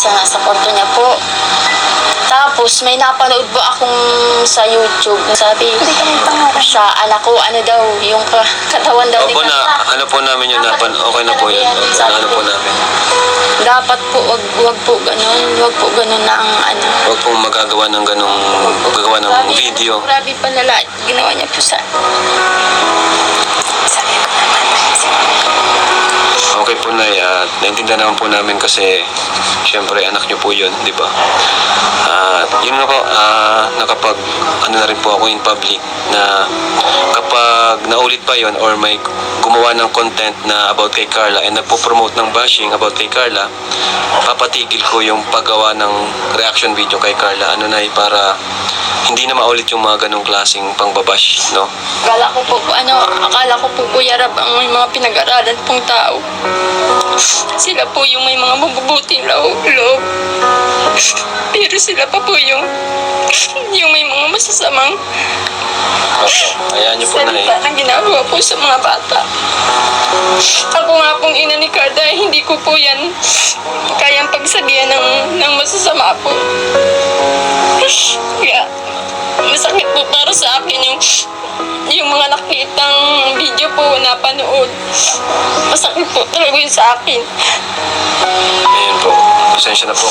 isa nasa kwarto niya po. Tapos may napanood po akong sa YouTube. Sabi, sa anak ko, ano daw, yung ka- katawan daw Opo na, ano po namin yun, napan, okay na po yun. Opo, na, ano po namin. Dapat po, wag, wag po ganun. Wag po ganun na ang ano. Huwag pong magagawa ng ganong, gagawa ng Grabe- video. Grabe palala. Ginawa niya po sa... Sabi ko naman. Okay po na at naintindihan naman po namin kasi syempre anak niyo po yun, di ba? At yun nga po, ah, nakapag ano na rin po ako in public na kapag naulit pa yon or may gumawa ng content na about kay Carla and nagpo-promote ng bashing about kay Carla, papatigil ko yung paggawa ng reaction video kay Carla. Ano na para hindi na maulit yung mga ganong klaseng pangbabash, no? Akala ko po, po, ano, akala ko po Kuya Rab ang may mga pinag-aralan pong tao. Sila po yung may mga mabubuting loob. loob. Pero sila pa po yung yung may mga masasamang Opo, hayaan niyo po na eh. salita na ginagawa po sa mga bata. Ako nga pong ina ni Carda, hindi ko po yan kayang pagsabihan ng, ng masasama po. Kaya, masakit po para sa akin yung yung mga nakitang video po na panood. Masakit po talaga yun sa akin. Ayun po, pasensya na po.